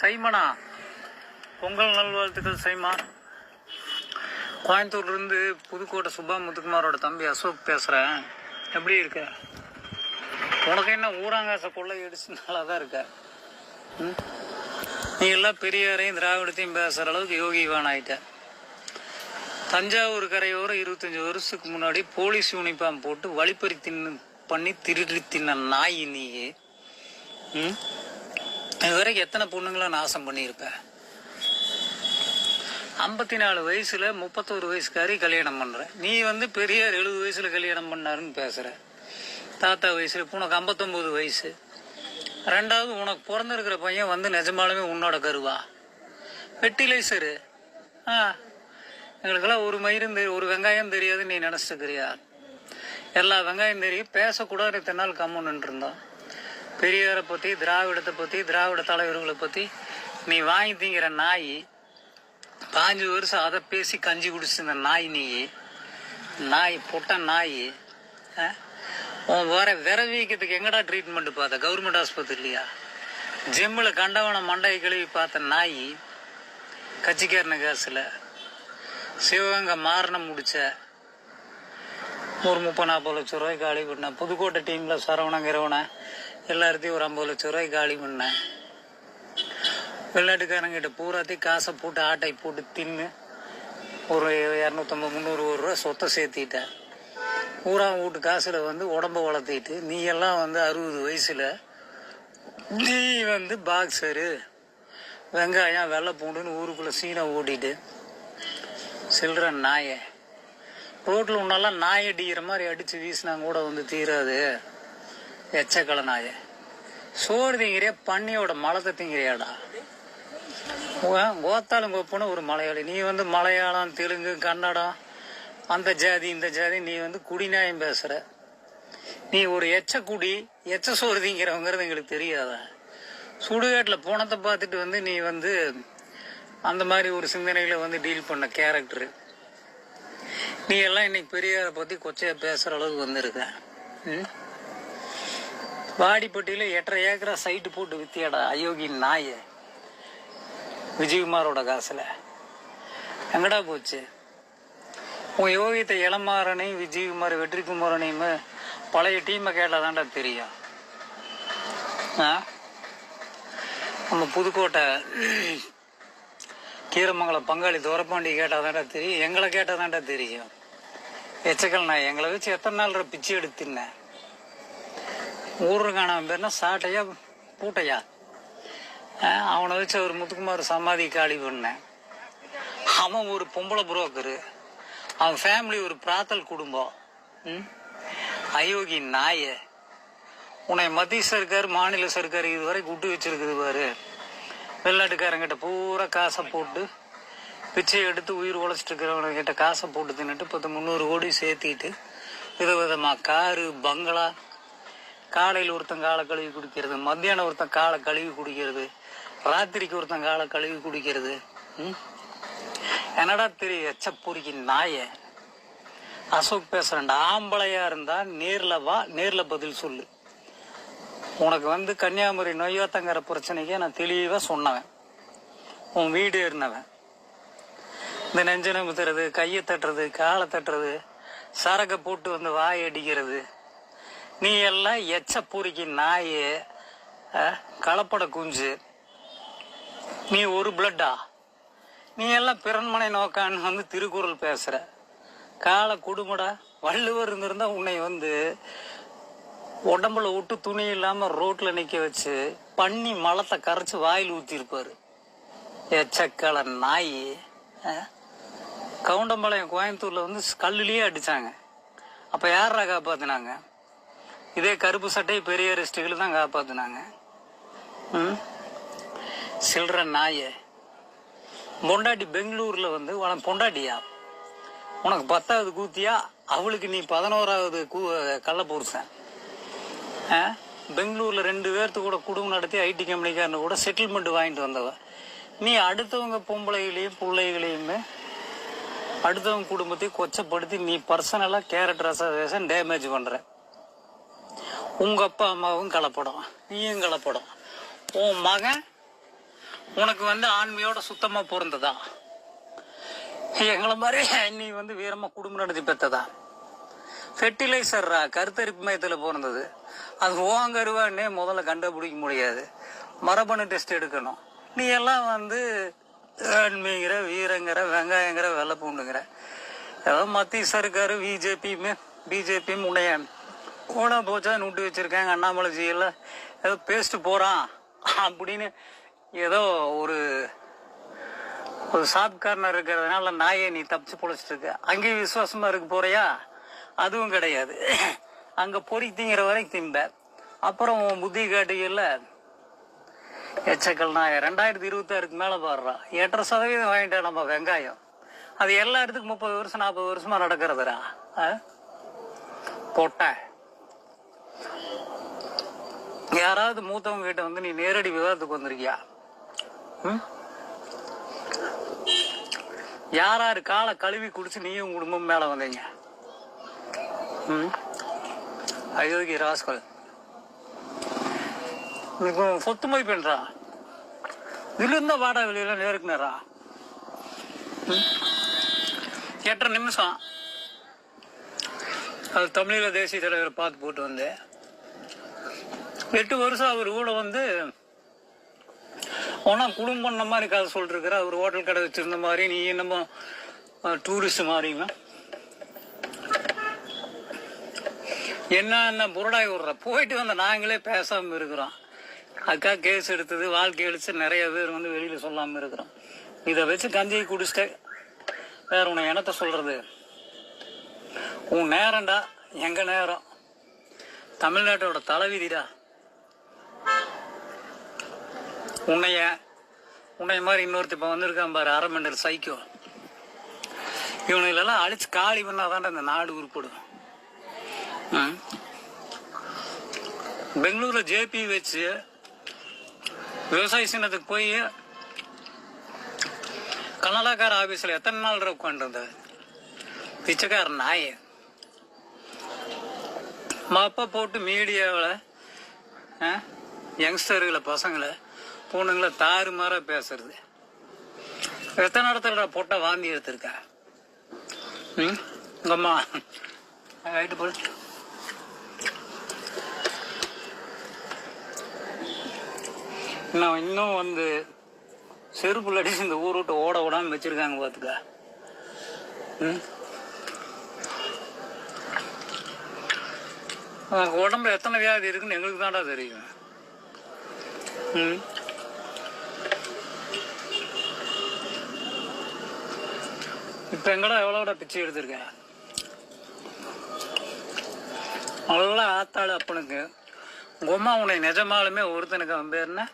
சைமனா? பொங்கல் நல்வாழ்த்துக்கள் சைமா. கோயம்புத்தூர்லேருந்து புதுக்கோட்டை சுபா முத்துக்குமாரோட தம்பி அசோக் பேசுகிறேன் எப்படி இருக்க? உனக்கு என்ன ஊராங்காச கொள்ளை அடிச்சு நல்லா தான் இருக்க? ம்? நீ எல்லாம் பெரியாரையும் திராவிடத்தையும் பேசுகிற அளவுக்கு யோகிவான் ஆயிட்ட. தஞ்சாவூர் கரையோரம் இருபத்தஞ்சி வருஷத்துக்கு முன்னாடி போலீஸ் யூனிஃபார்ம் போட்டு வழிப்பறி தின்னு பண்ணி திருடி தின்ன நாய் நீ ம்? இதுவரைக்கும் எத்தனை பொண்ணுங்களை நாசம் பண்ணியிருப்பேன் ஐம்பத்தி நாலு வயசுல முப்பத்தோரு வயசுக்காரி கல்யாணம் பண்ற. நீ வந்து பெரியார் எழுபது வயசுல கல்யாணம் பண்ணாருன்னு பேசுற. தாத்தா வயசுல உனக்கு ஐம்பத்தொன்பது வயசு. ரெண்டாவது உனக்கு பிறந்திருக்கிற பையன் வந்து நிஜமாலுமே உன்னோட கருவா? வெட்டிலைசரு ஆ. எங்களுக்கெல்லாம் ஒரு மயிரும் தெரியும் ஒரு வெங்காயம் தெரியாதுன்னு நீ நினச்சிட்டுக்கிறியா எல்லா வெங்காயம் தெரியும். பேசக்கூடாது இத்தனை நாள் கம்முன்னு இருந்தோம் பெரியாரை பற்றி திராவிடத்தை பற்றி திராவிட தலைவர்களை பற்றி நீ வாங்கி திங்கிற நாய் பாஞ்சு வருஷம் அதை பேசி கஞ்சி குடிச்சிருந்த நாய் நீ. நாய் பொட்ட நாய். ஆ? உன் வர விரவீக்கத்துக்கு எங்கடா ட்ரீட்மெண்ட் பார்த்த? கவர்மெண்ட் ஆஸ்பத்திரிலையா ஜிம்மில் கண்டவன மண்டையை கழுவி பார்த்த நாய் கட்சிக்காரன காசில். சிவகங்கை மாரணம் முடிச்ச. ஒரு முப்பது நாற்பது லட்ச ரூபாய்க்கு காலி புதுக்கோட்டை டீமில் சரவணன் எல்லாத்தையும் ஒரு ஐம்பது லட்ச ரூபாய் காலி பண்ணேன். வெளிநாட்டுக்காரங்கிட்ட பூராத்தையும் காசை போட்டு ஆட்டை போட்டு தின்னு ஒரு இரநூத்தம்பது முந்நூறு ஒரு ரூபா சொத்தை சேர்த்திட்டேன். பூரா வீட்டு காசில் வந்து உடம்ப வளர்த்திட்டு நீ எல்லாம் வந்து அறுபது வயசில் நீ வந்து பாக்ஸரு வெங்காயம் வெள்ளை பூண்டுன்னு ஊருக்குள்ளே சீனை ஓட்டிட்டு சில்லற நாயை. ரோட்டில் உன்னெல்லாம் நாய் அடிக்கிற மாதிரி அடித்து வீசினா கூட வந்து தீராது. எச்சக்கலனாய. சோறு திங்கிறியா பண்ணியோட மலத்தை திங்கிறியாடா. கோத்தாலும் கோப்புன்னு ஒரு மலையாளி. நீ வந்து மலையாளம் தெலுங்கு கன்னடம் அந்த ஜாதி இந்த ஜாதி நீ வந்து குடிநாயம் பேசுற. நீ ஒரு எச்ச குடி எச்ச சோறு திங்கிறவங்கிறது எங்களுக்கு தெரியாதா? சுடுகாட்டில் போனத்தை பார்த்துட்டு வந்து நீ வந்து அந்த மாதிரி ஒரு சிந்தனைகளை வந்து டீல் பண்ண கேரக்டரு நீ எல்லாம் இன்னைக்கு பெரியாரை பற்றி கொச்சையாக பேசுகிற அளவுக்கு வந்திருக்க. ம்? வாடிப்பட்டியில் எட்டரை ஏக்கரா சைட்டு போட்டு வித்தியாடா அயோகி நாயை. விஜயகுமாரோட காசில். எங்கடா போச்சு? உன் யோகியத்தை இளமாறனையும் விஜயகுமார் வெற்றிக்குமாரனையும் பழைய டீமை கேட்டாதான்டா தெரியும். ஆ? நம்ம புதுக்கோட்டை கீரமங்கலம் பங்காளி தோரப்பாண்டி கேட்டாதான்டா தெரியும். எங்களை கேட்டாதான்டா தெரியும். எச்சக்கல் நான் எங்களை வச்சு எத்தனை நாள் பிச்சை எடுத்துனேன் ஊரு காணாம பேர்னா சாட்டையா பூட்டையா? அவனை வச்சு ஒரு முத்துக்குமார் சமாதி காலி பண்ணேன். அவன் ஒரு பொம்பளை புரோக்கரு. அவன் ஃபேமிலி ஒரு பிராத்தல் குடும்பம். ம்? நாய. உன்னை மத்திய சர்க்கார் மாநில சர்க்கார் இதுவரை குட்டு வச்சிருக்குது பாரு. வெளிநாட்டுக்காரங்கிட்ட பூரா காசை போட்டு பிச்சை எடுத்து உயிர் உழைச்சிட்டு இருக்கிறவங்கிட்ட காசை போட்டு தின்னுட்டு பத்து முந்நூறு கோடி சேர்த்திட்டு விதவிதமாக காரு பங்களா காலையில் ஒருத்தன் காலை கழுவி குடிக்கிறது மத்தியானம் ஒருத்தன் காலை கழுவி குடிக்கிறது ராத்திரிக்கு ஒருத்தன் காலை கழுவி குடிக்கிறது என்னடா தெரிய எச்சப்பூரிக்கு நாய? அசோக் பேசுறேன்டா. ஆம்பளையா இருந்தா நேர்ல வா நேர்ல பதில் சொல்லு. உனக்கு வந்து கன்னியாகுமரி நொய்யாத்தங்கிற பிரச்சனைக்கு நான் தெளிவா சொன்னவன். உன் வீடு இருந்தவன் இந்த நெஞ்ச நிமித்துறது கையை தட்டுறது காலை தட்டுறது சரக்கை போட்டு வந்து வாய் அடிக்கிறது. நீ எல்லாம் எச்ச பூரிக்கு நாய் கலப்பட குஞ்சு. நீ ஒரு பிளட்டா நீ எல்லாம் பிறன்மனை நோக்கான்னு வந்து திருக்குறள் பேசுற. காலை குடுமடா வள்ளுவர் இருந்திருந்தா உன்னை வந்து உடம்புல விட்டு துணி இல்லாம ரோட்ல நிக்க வச்சு பண்ணி மலத்தை கரைச்சு வாயில் ஊத்திருப்பாரு எச்சக்கல நாய் கவுண்டம்பாளையம் கோயம்புத்தூர்ல வந்து கல்லுலயே அடிச்சாங்க. அப்ப யாரா காப்பாத்தினாங்க? இதே கருப்பு சட்டை பெரிய ரிஸ்டுகள் தான் காப்பாத்தினாங்க. ம்? சில்ற நாய. பொண்டாட்டி பெங்களூர்ல வந்து உனக்கு பொண்டாட்டியா? உனக்கு பத்தாவது கூத்தியா? அவளுக்கு நீ பதினோராவது கூ கள்ள புருஷன். ஆ? பெங்களூர்ல ரெண்டு பேர்த்து கூட குடும்பம் நடத்தி ஐடி கம்பெனிக்காரனு கூட செட்டில்மெண்ட் வாங்கிட்டு வந்தவ. நீ அடுத்தவங்க பொம்பளைகளையும் பிள்ளைகளையுமே அடுத்தவங்க குடும்பத்தையும் கொச்சப்படுத்தி நீ பர்சனலாக கேரக்டர் அசோசியேஷன் டேமேஜ் பண்ணுற உங்க அப்பா அம்மாவும் கலப்படம். நீயும் கலப்படம். உன் மகன் உனக்கு வந்து ஆண்மையோட சுத்தமா பிறந்ததா எங்களை மாதிரி நீ வந்து வீரமா குடும்பம் நடத்தி பெற்றதா? ஃபெர்டிலைசர்ரா கருத்தரிப்பு மையத்தில் பிறந்தது அது ஓங்கருவான்னே முதல்ல கண்டுபிடிக்க முடியாது. மரபணு டெஸ்ட் எடுக்கணும். நீ எல்லாம் வந்து ஆண்மைங்கிற வீரங்கிற வெங்காயங்கிற வெள்ளை பூண்டுங்கிற. ஏதோ மத்திய சர்க்கார் பிஜேபியுமே பிஜேபியும் உன்னைய போனா போச்சா நுட்டு வச்சுருக்காங்க அண்ணாமலை ஜியில் ஏதோ பேசிட்டு போகிறான் அப்படின்னு ஏதோ ஒரு ஒரு ஷாப் கார்னர் இருக்கிறதுனால நாயை நீ தப்பிச்சு பொழைச்சிட்டு இருக்க அங்கேயும் விசுவாசமாக இருக்க போறியா? அதுவும் கிடையாது. அங்கே பொறி திங்கிற வரைக்கும் திம்ப. அப்புறம் உன் புத்தி காட்டுகள்ல எச்சக்கல் நாய ரெண்டாயிரத்தி இருபத்தாறுக்கு மேலே பாடுறான் எட்டரை சதவீதம் வாங்கிட்டா நம்ம வெங்காயம். அது எல்லா இடத்துக்கும் முப்பது வருஷம் நாற்பது வருஷமாக நடக்கிறதுடா. ஆ? பொட்டை. யாராவது மூத்தவங்க கிட்ட வந்து நீ நேரடி விவாதத்துக்கு வந்திருக்கியா? ம்? காலை கழுவி குடிச்சு நீயும் குடும்பம் மேல வந்தீங்க? ம்? ராஸ்கல். சொத்து மதிப்பென்றா இதுல இருந்தா வாடா வெளியில நேருக்கு நேரா? ம்? எட்டரை நிமிஷம். அது தமிழீழ தேசிய தலைவரை பார்த்து போட்டு வந்தேன். எட்டு வருஷம் அவர் கூட வந்து ஒன்றா குடும்பம் பண்ண மாதிரி கதை சொல்லிருக்கிற அவர் ஹோட்டல் கடை வச்சிருந்த மாதிரி நீ என்னமோ டூரிஸ்ட் மாதிரிங்க என்ன என்ன புரடாய் விடுற. போயிட்டு வந்த நாங்களே பேசாமல் இருக்கிறோம். அக்கா கேஸ் எடுத்தது வாழ்க்கை அடிச்சு நிறைய பேர் வந்து வெளியில் சொல்லாமல் இருக்கிறோம். இதை வச்சு கஞ்சியை குடிச்சிட்டு வேற உன்னை என்னத்த சொல்கிறது உன் நேரம்டா எங்கள் நேரம்? தமிழ்நாட்டோட தலைவிதிடா உன்னைய உன்னைய மாதிரி இன்னொருத்த இப்போ வந்திருக்கான் பாரு அரை மண்டல் சைக்கோ. இவனுங்களெல்லாம் அழிச்சு காலி பண்ணாதான் இந்த நாடு உருப்படும் பெங்களூரில் பெங்களூர்ல ஜேபி வச்சு விவசாய சின்னத்துக்கு போய் கனடாக்கார ஆபீஸ்ல எத்தனை நாள் உட்காந்துருந்த பிச்சைக்கார நாய். மப்ப போட்டு மீடியாவில் யங்ஸ்டர்களை பசங்களை பொண்ணுங்களை தாறுமாறா பேசுறது. எத்தனை இடத்துல பொட்டை வாந்தி எடுத்திருக்கா? ம்? உங்கம்மா ரைட்டு போல நான் இன்னும் வந்து செருப்புல அடிச்சு இந்த ஊர் விட்டு ஓட விடாம வச்சிருக்காங்க பாத்துக்க. ம்? உடம்புல எத்தனை வியாதி இருக்குன்னு எங்களுக்கு தான்டா தெரியும். ம்? இப்போ எங்கடா எவ்வளோட பிச்சை எடுத்திருக்கேன். அவ்வளோ ஆத்தாள் அப்பனுக்கு. உங்க உன்னை நிஜமாலுமே ஒருத்தனுக்கு அவன் பேர் என்ன?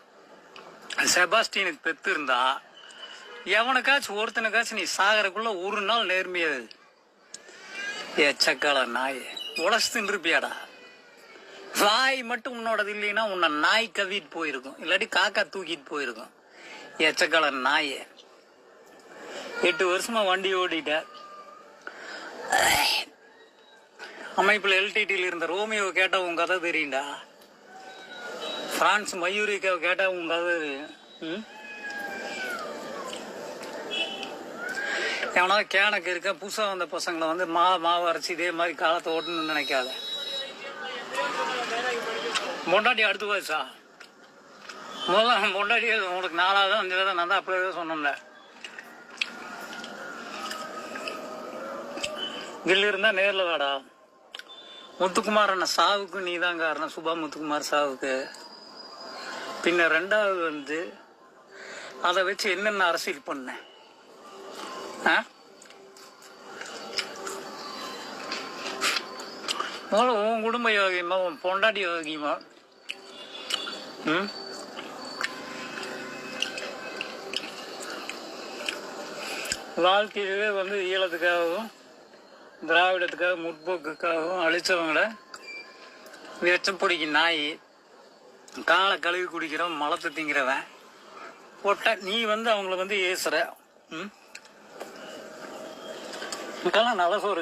செபாஸ்டினுக்கு பெத்து இருந்தா எவனுக்காச்சும் ஒருத்தனுக்காச்சும் நீ சாகறக்குள்ள ஒரு நாள் நேர்மையாது எச்சக்கால நாய் உடச்சு தின்றுப்பியாடா வாய் மட்டும் உன்னோடது இல்லைன்னா உன்னை நாய் கவிட்டு போயிருக்கும். இல்லாட்டி காக்கா தூக்கிட்டு போயிருக்கும். எச்சக்கால நாயே எட்டு வருஷமா வண்டி ஓடிட்ட அமைப்புல எல்டிடியில் இருந்த ரோமியோ கேட்டா உன் கதை தெரியும்டா. பிரான்ஸ் மயூரிக்காவை கேட்டா உன் கதை தெரியும். ம்? கேனக்கு இருக்க புதுசாக வந்த பசங்களை வந்து மா மாவு அரைச்சி இதே மாதிரி காலத்தை ஓட்டணும்னு நினைக்காத. பொண்டாட்டி அடுத்து போச்சா? முதல்ல பொண்டாட்டி உனக்கு நாலாவது அஞ்சாவது நான் தான் அப்படியே சொன்னோம்ல கில்லு இருந்தால் நேரில் வாடா. முத்துக்குமார் அண்ணன் சாவுக்கு நீ தான் காரணம். சுபா முத்துக்குமார் சாவுக்கு. பின்ன ரெண்டாவது வந்து அதை வச்சு என்னென்ன அரசியல் பண்ண? ஆ? முதல்ல உன் குடும்ப யோகியமா உன் பொண்டாட்டி யோகியமா? ம்? வாழ்க்கையவே வந்து ஈழத்துக்காகவும் திராவிடத்துக்காக முற்போக்குக்காகவும் அழிச்சவங்கள வெச்சம் பிடிக்க நாய். காலை கழுவி குடிக்கிறவன் மலத்தை திங்கிறவன். பொட்ட நீ வந்து அவங்கள வந்து ஏசுற. ம்? நல்ல சோறு